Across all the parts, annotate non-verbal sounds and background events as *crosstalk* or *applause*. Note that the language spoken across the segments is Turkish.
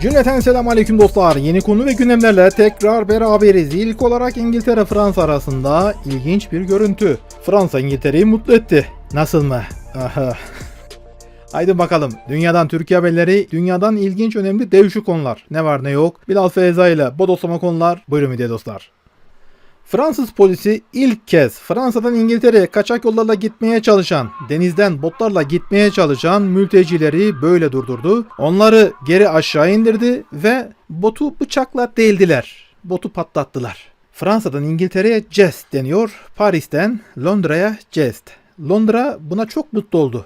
Cümleten selam aleyküm dostlar. Yeni konu ve gündemlerle tekrar beraberiz. İlk olarak İngiltere-Fransa arasında ilginç bir görüntü. Fransa İngiltere'yi mutlu etti. Nasıl mı? Haydi bakalım. Dünyadan Türkiye haberleri, dünyadan ilginç önemli değişik konular. Ne var ne yok. Bilal Feyza ile bodoslama konular. Buyurun videoya dostlar. Fransız polisi ilk kez Fransa'dan İngiltere'ye kaçak yollarla gitmeye çalışan, denizden botlarla gitmeye çalışan mültecileri böyle durdurdu. Onları geri aşağı indirdi ve botu bıçakla deldiler. Botu patlattılar. Fransa'dan İngiltere'ye jest deniyor. Paris'ten Londra'ya jest. Londra buna çok mutlu oldu.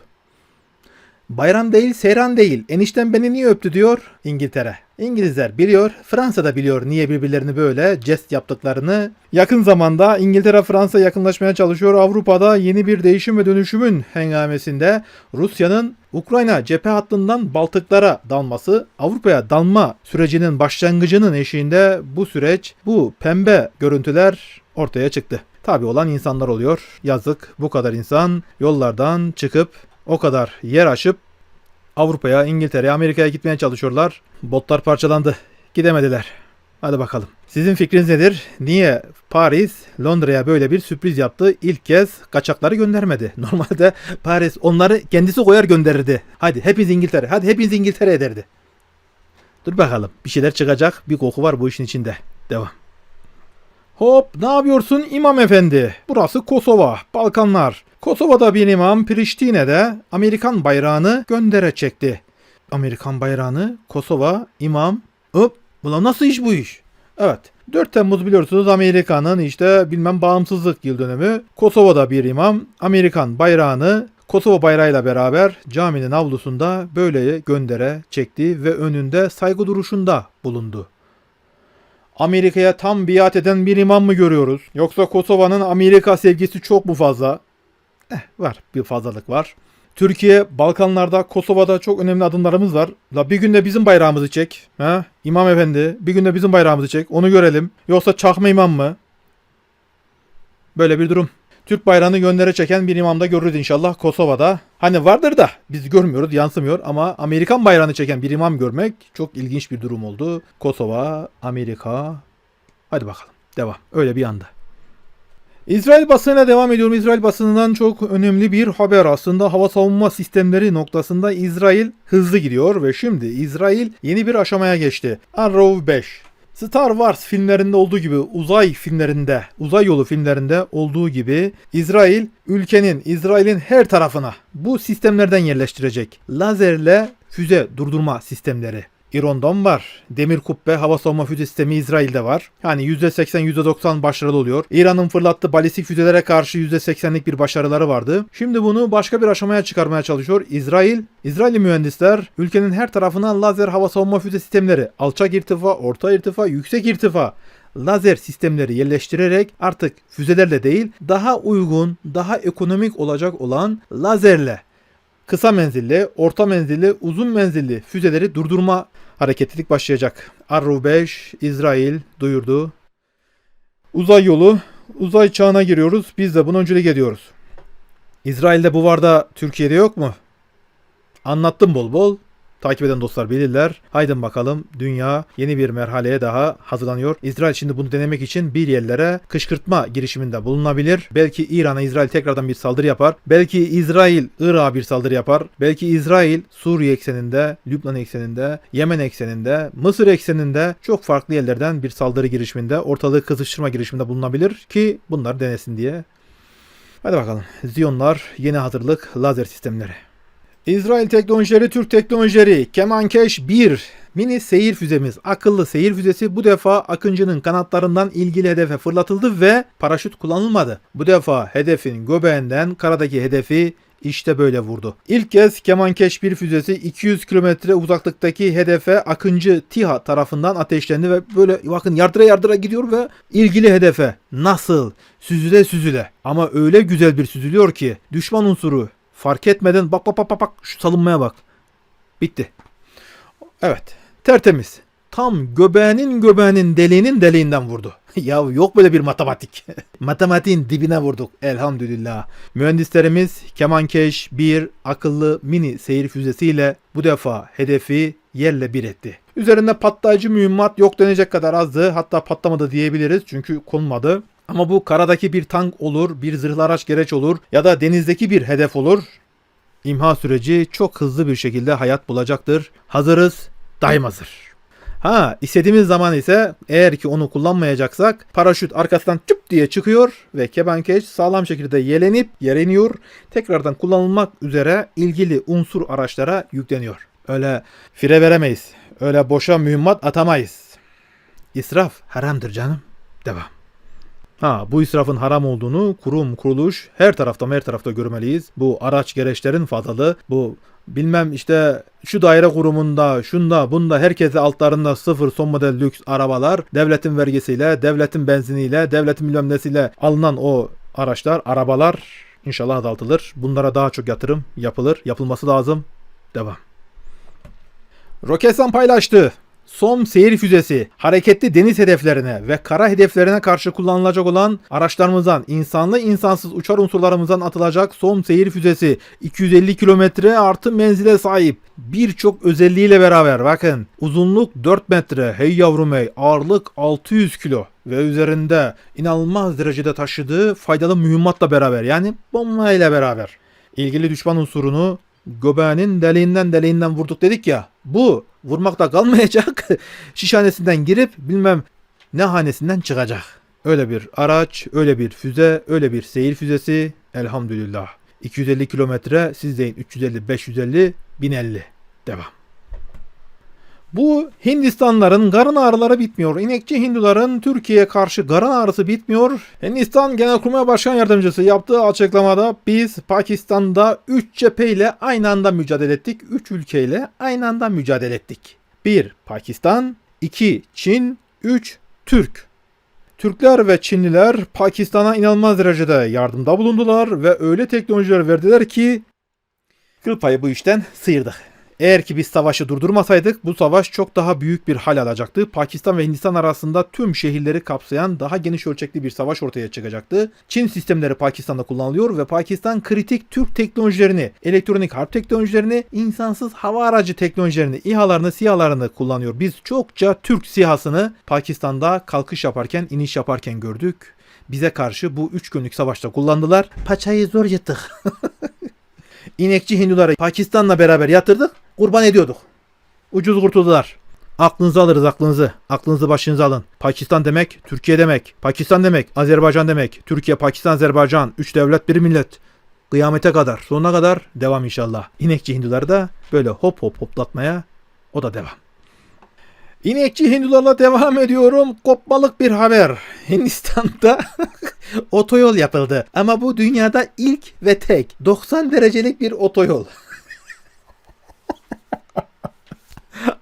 Bayram değil, seyran değil. Enişten beni niye öptü diyor İngiltere. İngilizler biliyor, Fransa da biliyor niye birbirlerini böyle jest yaptıklarını. Yakın zamanda İngiltere Fransa yakınlaşmaya çalışıyor. Avrupa'da yeni bir değişim ve dönüşümün hengamesinde Rusya'nın Ukrayna cephe hattından Baltıklara dalması, Avrupa'ya dalma sürecinin başlangıcının eşiğinde bu süreç, bu pembe görüntüler ortaya çıktı. Tabi olan insanlar oluyor. Yazık bu kadar insan yollardan çıkıp o kadar yer aşıp Avrupa'ya, İngiltere'ye, Amerika'ya gitmeye çalışıyorlar. Botlar parçalandı. Gidemediler. Hadi bakalım. Sizin fikriniz nedir? Niye Paris Londra'ya böyle bir sürpriz yaptı? İlk kez kaçakları göndermedi. *laughs* Normalde Paris onları kendisi koyar gönderirdi. Hadi hepiniz İngiltere. Hadi hepiniz İngiltere ederdi. Dur bakalım. Bir şeyler çıkacak. Bir koku var bu işin içinde. Devam. Hop ne yapıyorsun imam efendi? Burası Kosova, Balkanlar. Kosova'da bir imam Priştine'de Amerikan bayrağını göndere çekti. Amerikan bayrağını Kosova imam. Hop ulan nasıl iş bu iş? Evet 4 Temmuz biliyorsunuz Amerika'nın işte bilmem bağımsızlık yıl dönümü. Kosova'da bir imam Amerikan bayrağını Kosova bayrağıyla beraber caminin avlusunda böyle göndere çekti ve önünde saygı duruşunda bulundu. Amerika'ya tam biat eden bir imam mı görüyoruz? Yoksa Kosova'nın Amerika sevgisi çok mu fazla? Eh var bir fazlalık var. Türkiye, Balkanlarda, Kosova'da çok önemli adımlarımız var. La bir günde bizim bayrağımızı çek. Ha? İmam efendi bir günde bizim bayrağımızı çek. Onu görelim. Yoksa çakma imam mı? Böyle bir durum. Türk bayrağını göndere çeken bir imam da görürüz inşallah Kosova'da. Hani vardır da biz görmüyoruz, yansımıyor ama Amerikan bayrağını çeken bir imam görmek çok ilginç bir durum oldu. Kosova, Amerika. Hadi bakalım. Devam. Öyle bir anda. İsrail basınına devam ediyorum. İsrail basınından çok önemli bir haber aslında hava savunma sistemleri noktasında İsrail hızlı gidiyor ve şimdi İsrail yeni bir aşamaya geçti. Arrow 5. Star Wars filmlerinde olduğu gibi uzay filmlerinde, uzay yolu filmlerinde olduğu gibi İsrail ülkenin, İsrail'in her tarafına bu sistemlerden yerleştirecek. Lazerle füze durdurma sistemleri. İran'dan var. Demir kubbe hava savunma füze sistemi İsrail'de var. Yani %80 %90 başarılı oluyor. İran'ın fırlattığı balistik füzelere karşı %80'lik bir başarıları vardı. Şimdi bunu başka bir aşamaya çıkarmaya çalışıyor. İsrail, İsrailli mühendisler ülkenin her tarafına lazer hava savunma füze sistemleri, alçak irtifa, orta irtifa, yüksek irtifa lazer sistemleri yerleştirerek artık füzelerle değil daha uygun, daha ekonomik olacak olan lazerle kısa menzilli, orta menzilli, uzun menzilli füzeleri durdurma hareketlilik başlayacak. Arrow 5 İsrail duyurdu. Uzay yolu, uzay çağına giriyoruz. Biz de bunu öncülük ediyoruz. İsrail'de bu var da Türkiye'de yok mu? Anlattım bol bol. Takip eden dostlar bilirler. Haydi bakalım dünya yeni bir merhaleye daha hazırlanıyor. İsrail şimdi bunu denemek için bir yerlere kışkırtma girişiminde bulunabilir. Belki İran'a İsrail tekrardan bir saldırı yapar. Belki İsrail Irak'a bir saldırı yapar. Belki İsrail Suriye ekseninde, Lübnan ekseninde, Yemen ekseninde, Mısır ekseninde çok farklı yerlerden bir saldırı girişiminde, ortalığı kızıştırma girişiminde bulunabilir ki bunlar denesin diye. Hadi bakalım. Ziyonlar, yeni hazırlık, lazer sistemleri. İsrail teknolojileri, Türk teknolojileri, Kemankeş 1 mini seyir füzemiz, akıllı seyir füzesi bu defa Akıncı'nın kanatlarından ilgili hedefe fırlatıldı ve paraşüt kullanılmadı. Bu defa hedefin göbeğinden karadaki hedefi işte böyle vurdu. İlk kez Kemankeş 1 füzesi 200 kilometre uzaklıktaki hedefe Akıncı TİHA tarafından ateşlendi ve böyle bakın yardıra yardıra gidiyor ve ilgili hedefe nasıl süzüle süzüle ama öyle güzel bir süzülüyor ki düşman unsuru fark etmeden bak bak bak bak şu salınmaya bak. Bitti. Evet. Tertemiz. Tam göbeğinin göbeğinin deliğinin deliğinden vurdu. *laughs* ya yok böyle bir matematik. *laughs* Matematiğin dibine vurduk elhamdülillah. Mühendislerimiz Kemankeş 1 akıllı mini seyir füzesiyle bu defa hedefi yerle bir etti. Üzerinde patlayıcı mühimmat yok denecek kadar azdı. Hatta patlamadı diyebiliriz çünkü konmadı. Ama bu karadaki bir tank olur, bir zırhlı araç gereç olur ya da denizdeki bir hedef olur. İmha süreci çok hızlı bir şekilde hayat bulacaktır. Hazırız, daim hazır. Ha istediğimiz zaman ise eğer ki onu kullanmayacaksak paraşüt arkasından çüp diye çıkıyor ve kebankeş sağlam şekilde yelenip yere iniyor. Tekrardan kullanılmak üzere ilgili unsur araçlara yükleniyor. Öyle fire veremeyiz. Öyle boşa mühimmat atamayız. İsraf haramdır canım. Devam. Ha bu israfın haram olduğunu kurum, kuruluş her tarafta her tarafta görmeliyiz. Bu araç gereçlerin fazlalığı, bu bilmem işte şu daire kurumunda, şunda, bunda herkese altlarında sıfır son model lüks arabalar, devletin vergisiyle, devletin benziniyle, devletin bilmem nesiyle alınan o araçlar, arabalar inşallah azaltılır. Bunlara daha çok yatırım yapılır, yapılması lazım. Devam. Roketsan paylaştı. Som seyir füzesi hareketli deniz hedeflerine ve kara hedeflerine karşı kullanılacak olan araçlarımızdan insanlı insansız uçar unsurlarımızdan atılacak Som seyir füzesi. 250 kilometre artı menzile sahip. Birçok özelliğiyle beraber bakın uzunluk 4 metre. Hey yavrum hey ağırlık 600 kilo ve üzerinde inanılmaz derecede taşıdığı faydalı mühimmatla beraber yani bomba ile beraber. İlgili düşman unsurunu göbeğinin deliğinden deliğinden vurduk dedik ya. Bu vurmakta kalmayacak. *laughs* Şişhanesinden girip bilmem ne hanesinden çıkacak. Öyle bir araç, öyle bir füze, öyle bir seyir füzesi. Elhamdülillah. 250 kilometre, siz deyin 350, 550, 1050. Devam. Bu Hindistanların karın ağrıları bitmiyor. İnekçi Hinduların Türkiye'ye karşı karın ağrısı bitmiyor. Hindistan Genelkurmay Başkan Yardımcısı yaptığı açıklamada biz Pakistan'da 3 cepheyle aynı anda mücadele ettik. 3 ülkeyle aynı anda mücadele ettik. 1. Pakistan 2. Çin 3. Türk Türkler ve Çinliler Pakistan'a inanılmaz derecede yardımda bulundular ve öyle teknolojiler verdiler ki kıl payı bu işten sıyırdık. Eğer ki biz savaşı durdurmasaydık bu savaş çok daha büyük bir hal alacaktı. Pakistan ve Hindistan arasında tüm şehirleri kapsayan daha geniş ölçekli bir savaş ortaya çıkacaktı. Çin sistemleri Pakistan'da kullanılıyor ve Pakistan kritik Türk teknolojilerini, elektronik harp teknolojilerini, insansız hava aracı teknolojilerini, İHA'larını, SİHA'larını kullanıyor. Biz çokça Türk SİHA'sını Pakistan'da kalkış yaparken, iniş yaparken gördük. Bize karşı bu 3 günlük savaşta kullandılar. Paçayı zor yırttık. *laughs* İnekçi Hinduları Pakistan'la beraber yatırdık kurban ediyorduk. Ucuz kurtuldular. Aklınızı alırız aklınızı. Aklınızı başınıza alın. Pakistan demek, Türkiye demek. Pakistan demek, Azerbaycan demek. Türkiye, Pakistan, Azerbaycan. Üç devlet, bir millet. Kıyamete kadar, sonuna kadar devam inşallah. İnekçi Hinduları da böyle hop hop hoplatmaya o da devam. İnekçi Hindularla devam ediyorum. Kopmalık bir haber. Hindistan'da *laughs* otoyol yapıldı. Ama bu dünyada ilk ve tek 90 derecelik bir otoyol. *laughs*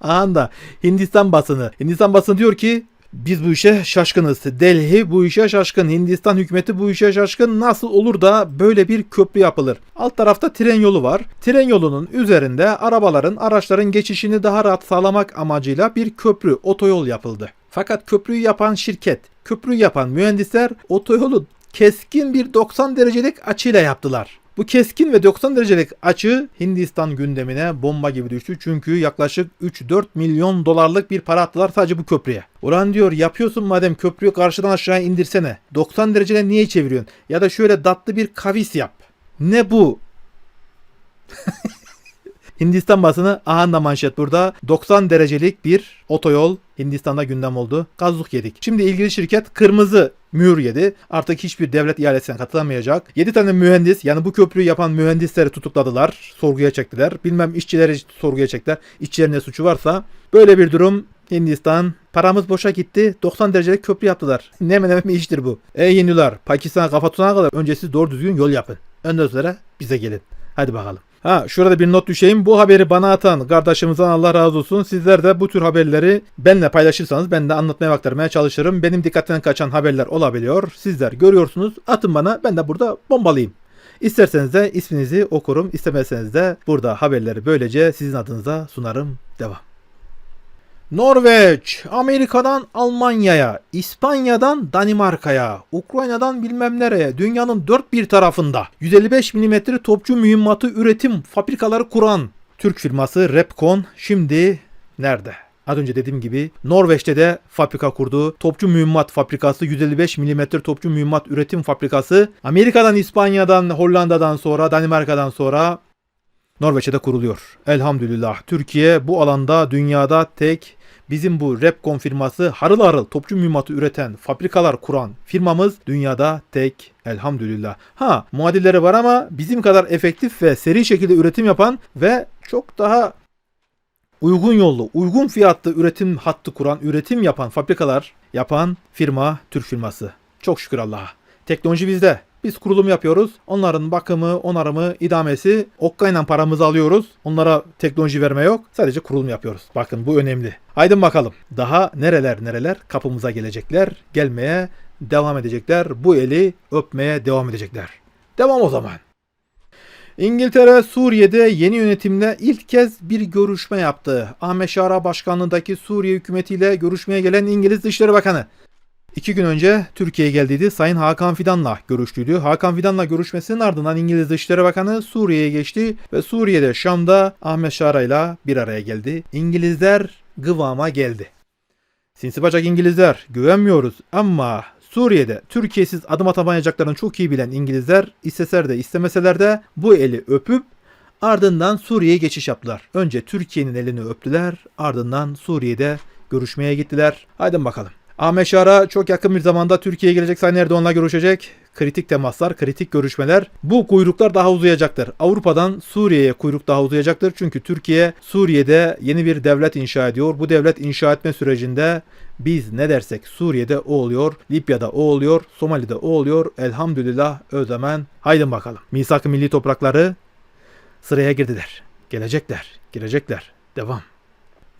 Anda Hindistan basını. Hindistan basını diyor ki biz bu işe şaşkınız. Delhi bu işe şaşkın. Hindistan hükümeti bu işe şaşkın. Nasıl olur da böyle bir köprü yapılır? Alt tarafta tren yolu var. Tren yolunun üzerinde arabaların, araçların geçişini daha rahat sağlamak amacıyla bir köprü, otoyol yapıldı. Fakat köprüyü yapan şirket, köprüyü yapan mühendisler otoyolu keskin bir 90 derecelik açıyla yaptılar. Bu keskin ve 90 derecelik açı Hindistan gündemine bomba gibi düştü. Çünkü yaklaşık 3-4 milyon dolarlık bir para attılar sadece bu köprüye. Ulan diyor yapıyorsun madem köprüyü karşıdan aşağıya indirsene. 90 derecede niye çeviriyorsun? Ya da şöyle datlı bir kavis yap. Ne bu? *laughs* Hindistan basını aha da manşet burada. 90 derecelik bir otoyol Hindistan'da gündem oldu. Gazluk yedik. Şimdi ilgili şirket kırmızı mühür yedi. Artık hiçbir devlet ihalesine katılamayacak. 7 tane mühendis yani bu köprüyü yapan mühendisleri tutukladılar. Sorguya çektiler. Bilmem işçileri sorguya çektiler. İşçilerin ne suçu varsa. Böyle bir durum Hindistan paramız boşa gitti 90 derecelik köprü yaptılar. Ne ne mi iştir bu. Ey Hindular Pakistan'a kafa tutana kadar önce siz doğru düzgün yol yapın. Önden sonra bize gelin. Hadi bakalım. Ha şurada bir not düşeyim. Bu haberi bana atan kardeşimizden Allah razı olsun. Sizler de bu tür haberleri benimle paylaşırsanız ben de anlatmaya aktarmaya çalışırım. Benim dikkatten kaçan haberler olabiliyor. Sizler görüyorsunuz. Atın bana ben de burada bombalayayım. İsterseniz de isminizi okurum. İstemezseniz de burada haberleri böylece sizin adınıza sunarım. Devam. Norveç, Amerika'dan Almanya'ya, İspanya'dan Danimarka'ya, Ukrayna'dan bilmem nereye, dünyanın dört bir tarafında 155 mm topçu mühimmatı üretim fabrikaları kuran Türk firması Repkon şimdi nerede? Az önce dediğim gibi Norveç'te de fabrika kurdu. Topçu mühimmat fabrikası 155 mm topçu mühimmat üretim fabrikası. Amerika'dan, İspanya'dan, Hollanda'dan sonra, Danimarka'dan sonra Norveç'te de kuruluyor. Elhamdülillah. Türkiye bu alanda dünyada tek bizim bu Repcon firması harıl harıl topçu mühimmatı üreten, fabrikalar kuran firmamız dünyada tek elhamdülillah. Ha muadilleri var ama bizim kadar efektif ve seri şekilde üretim yapan ve çok daha uygun yollu, uygun fiyatlı üretim hattı kuran, üretim yapan fabrikalar yapan firma Türk firması. Çok şükür Allah'a. Teknoloji bizde. Biz kurulum yapıyoruz. Onların bakımı, onarımı, idamesi okkayla paramızı alıyoruz. Onlara teknoloji verme yok. Sadece kurulum yapıyoruz. Bakın bu önemli. Haydi bakalım. Daha nereler nereler kapımıza gelecekler. Gelmeye devam edecekler. Bu eli öpmeye devam edecekler. Devam o zaman. İngiltere Suriye'de yeni yönetimle ilk kez bir görüşme yaptı. Ahmet Şara başkanlığındaki Suriye hükümetiyle görüşmeye gelen İngiliz Dışişleri Bakanı. İki gün önce Türkiye'ye geldiydi. Sayın Hakan Fidan'la görüştüydü. Hakan Fidan'la görüşmesinin ardından İngiliz Dışişleri Bakanı Suriye'ye geçti ve Suriye'de Şam'da Ahmet Şara'yla bir araya geldi. İngilizler gıvama geldi. Sinsi bacak İngilizler güvenmiyoruz ama Suriye'de Türkiye'siz adım atamayacaklarını çok iyi bilen İngilizler isteseler de istemeseler de bu eli öpüp ardından Suriye'ye geçiş yaptılar. Önce Türkiye'nin elini öptüler ardından Suriye'de görüşmeye gittiler. Haydi bakalım. Ahmet Şara çok yakın bir zamanda Türkiye'ye gelecek Sayın Erdoğan'la görüşecek. Kritik temaslar, kritik görüşmeler. Bu kuyruklar daha uzayacaktır. Avrupa'dan Suriye'ye kuyruk daha uzayacaktır. Çünkü Türkiye Suriye'de yeni bir devlet inşa ediyor. Bu devlet inşa etme sürecinde biz ne dersek Suriye'de o oluyor, Libya'da o oluyor, Somali'de o oluyor. Elhamdülillah Özlemen. Haydi bakalım. Misak-ı milli toprakları sıraya girdiler. Gelecekler, girecekler. Devam.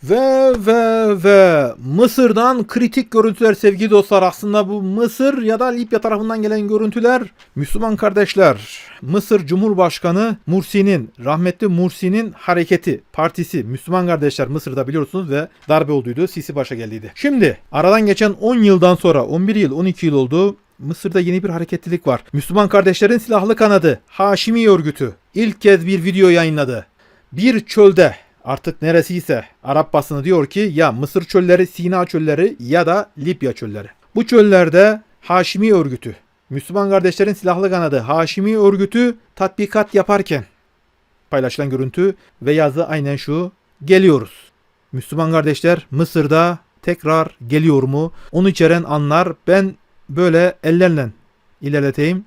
Ve ve ve Mısır'dan kritik görüntüler sevgili dostlar. Aslında bu Mısır ya da Libya tarafından gelen görüntüler Müslüman kardeşler. Mısır Cumhurbaşkanı Mursi'nin, rahmetli Mursi'nin hareketi, partisi Müslüman kardeşler Mısır'da biliyorsunuz ve darbe olduydu. Sisi başa geldiydi. Şimdi aradan geçen 10 yıldan sonra 11 yıl 12 yıl oldu. Mısır'da yeni bir hareketlilik var. Müslüman kardeşlerin silahlı kanadı Haşimi örgütü ilk kez bir video yayınladı. Bir çölde artık neresiyse Arap basını diyor ki ya Mısır çölleri, Sina çölleri ya da Libya çölleri. Bu çöllerde Haşimi örgütü, Müslüman kardeşlerin silahlı kanadı Haşimi örgütü tatbikat yaparken paylaşılan görüntü ve yazı aynen şu. Geliyoruz. Müslüman kardeşler Mısır'da tekrar geliyor mu? Onu içeren anlar ben böyle ellerle ilerleteyim.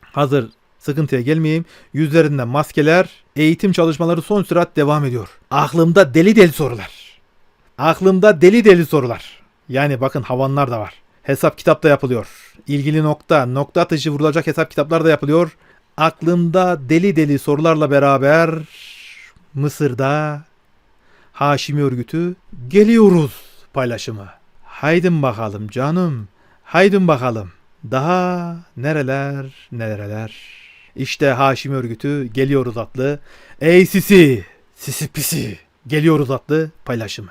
Hazır sıkıntıya gelmeyeyim. Yüzlerinde maskeler, eğitim çalışmaları son sürat devam ediyor. Aklımda deli deli sorular. Aklımda deli deli sorular. Yani bakın havanlar da var. Hesap kitap da yapılıyor. İlgili nokta, nokta atışı vurulacak hesap kitaplar da yapılıyor. Aklımda deli deli sorularla beraber Mısır'da Haşimi örgütü geliyoruz paylaşımı. Haydin bakalım canım. Haydin bakalım. Daha nereler nereler. İşte Haşimi örgütü geliyoruz atlı. Ey sisi, sisi pisi geliyoruz atlı paylaşımı.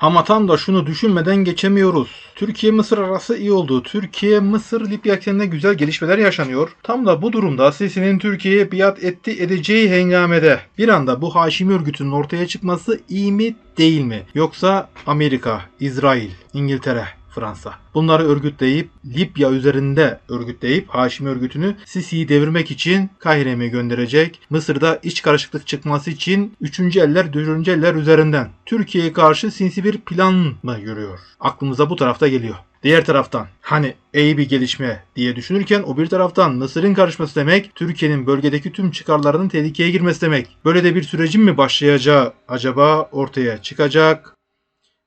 Ama da şunu düşünmeden geçemiyoruz. Türkiye-Mısır arası iyi oldu. Türkiye-Mısır-Libya ekseninde güzel gelişmeler yaşanıyor. Tam da bu durumda Sisi'nin Türkiye'ye biat etti edeceği hengamede bir anda bu Haşimi örgütünün ortaya çıkması iyi mi değil mi? Yoksa Amerika, İsrail, İngiltere, Fransa. Bunları örgütleyip Libya üzerinde örgütleyip Haşimi örgütünü Sisi'yi devirmek için Kahire'ye gönderecek? Mısır'da iç karışıklık çıkması için 3. eller 4. eller üzerinden Türkiye'ye karşı sinsi bir plan mı yürüyor? Aklımıza bu tarafta geliyor. Diğer taraftan hani iyi bir gelişme diye düşünürken o bir taraftan Mısır'ın karışması demek Türkiye'nin bölgedeki tüm çıkarlarının tehlikeye girmesi demek. Böyle de bir sürecin mi başlayacağı acaba ortaya çıkacak?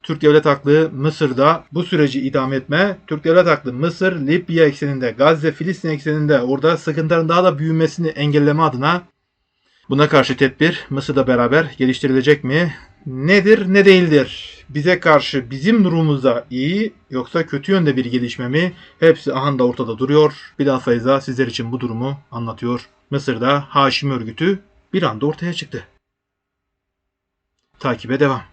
Türk Devlet Aklı Mısır'da bu süreci idame etme, Türk Devlet Aklı Mısır, Libya ekseninde, Gazze, Filistin ekseninde orada sıkıntıların daha da büyümesini engelleme adına buna karşı tedbir Mısır'da beraber geliştirilecek mi? Nedir, ne değildir? Bize karşı bizim durumumuzda iyi yoksa kötü yönde bir gelişme mi? Hepsi ahanda ortada duruyor. Feyza sizler için bu durumu anlatıyor. Mısır'da Haşim örgütü bir anda ortaya çıktı. Takibe devam.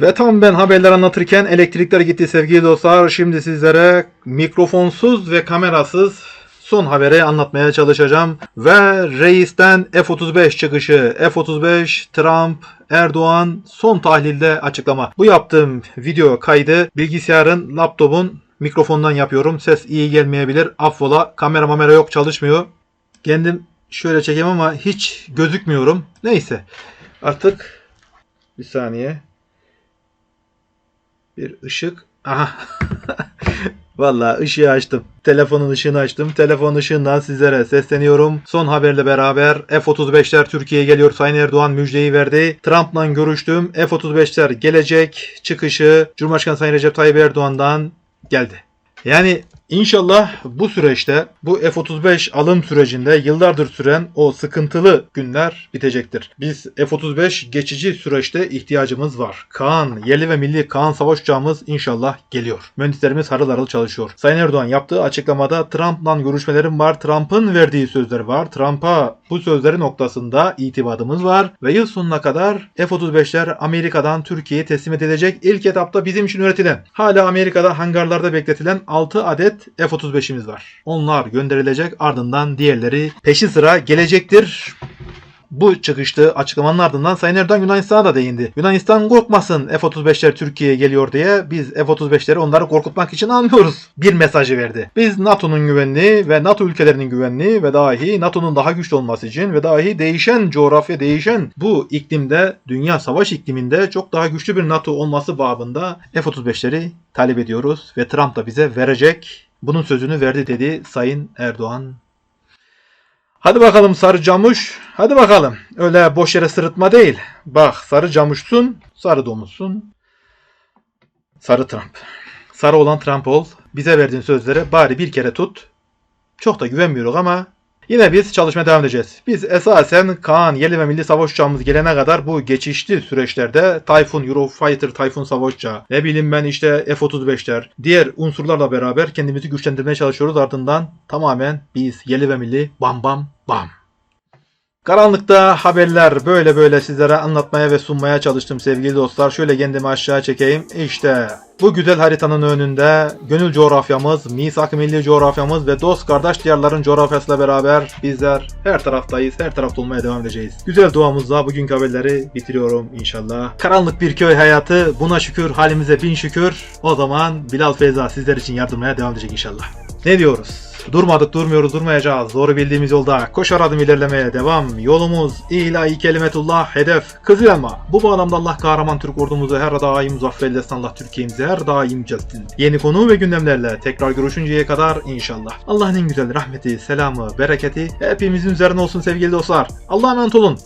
Ve tam ben haberler anlatırken elektrikler gitti sevgili dostlar. Şimdi sizlere mikrofonsuz ve kamerasız son haberi anlatmaya çalışacağım. Ve reisten F-35 çıkışı. F-35 Trump Erdoğan son tahlilde açıklama. Bu yaptığım video kaydı bilgisayarın, laptopun mikrofondan yapıyorum. Ses iyi gelmeyebilir. Affola. Kamera mamera yok çalışmıyor. Kendim şöyle çekeyim ama hiç gözükmüyorum. Neyse. Artık bir saniye. Bir ışık. Aha. *laughs* Vallahi ışığı açtım. Telefonun ışığını açtım. Telefon ışığından sizlere sesleniyorum. Son haberle beraber F-35'ler Türkiye'ye geliyor. Sayın Erdoğan müjdeyi verdi. Trump'la görüştüm. F-35'ler gelecek. Çıkışı Cumhurbaşkanı Sayın Recep Tayyip Erdoğan'dan geldi. Yani inşallah bu süreçte bu F-35 alım sürecinde yıllardır süren o sıkıntılı günler bitecektir. Biz F-35 geçici süreçte ihtiyacımız var. Kaan, yerli ve milli Kaan savaş uçağımız inşallah geliyor. Mühendislerimiz harıl harıl çalışıyor. Sayın Erdoğan yaptığı açıklamada Trump'la görüşmelerim var. Trump'ın verdiği sözler var. Trump'a bu sözleri noktasında itimadımız var. Ve yıl sonuna kadar F-35'ler Amerika'dan Türkiye'ye teslim edilecek. İlk etapta bizim için üretilen, hala Amerika'da hangarlarda bekletilen 6 adet F-35'imiz var. Onlar gönderilecek ardından diğerleri peşi sıra gelecektir. Bu çıkıştı açıklamanın ardından Sayın Erdoğan Yunanistan'a da değindi. Yunanistan korkmasın F-35'ler Türkiye'ye geliyor diye biz F-35'leri onları korkutmak için almıyoruz. Bir mesajı verdi. Biz NATO'nun güvenliği ve NATO ülkelerinin güvenliği ve dahi NATO'nun daha güçlü olması için ve dahi değişen coğrafya değişen bu iklimde dünya savaş ikliminde çok daha güçlü bir NATO olması babında F-35'leri talep ediyoruz ve Trump da bize verecek. Bunun sözünü verdi dedi Sayın Erdoğan Hadi bakalım sarı camuş. Hadi bakalım. Öyle boş yere sırıtma değil. Bak sarı camuşsun, sarı domuzsun. Sarı Trump. Sarı olan Trump ol. Bize verdiğin sözleri bari bir kere tut. Çok da güvenmiyoruz ama yine biz çalışmaya devam edeceğiz. Biz esasen Kaan yerli ve milli savaş uçağımız gelene kadar bu geçişli süreçlerde Typhoon, Eurofighter, Typhoon savaş uçağı, ne bileyim ben işte F-35'ler, diğer unsurlarla beraber kendimizi güçlendirmeye çalışıyoruz. Ardından tamamen biz yerli ve milli bam bam bam. Karanlıkta haberler böyle böyle sizlere anlatmaya ve sunmaya çalıştım sevgili dostlar. Şöyle kendimi aşağı çekeyim. İşte bu güzel haritanın önünde gönül coğrafyamız, misak milli coğrafyamız ve dost kardeş diyarların coğrafyasıyla beraber bizler her taraftayız, her tarafta olmaya devam edeceğiz. Güzel duamızla bugünkü haberleri bitiriyorum inşallah. Karanlık bir köy hayatı, buna şükür halimize bin şükür. O zaman Bilal Feyza sizler için yardımaya devam edecek inşallah. Ne diyoruz? Durmadık durmuyoruz durmayacağız. Doğru bildiğimiz yolda koşar adım ilerlemeye devam. Yolumuz ilahi kelimetullah hedef. Kızıl elma. Bu bağlamda Allah kahraman Türk ordumuzu her daim muzaffer Allah Türkiye'mizi her daim celsin. Yeni konu ve gündemlerle tekrar görüşünceye kadar inşallah. Allah'ın en güzel rahmeti, selamı, bereketi hepimizin üzerine olsun sevgili dostlar. Allah'a emanet olun.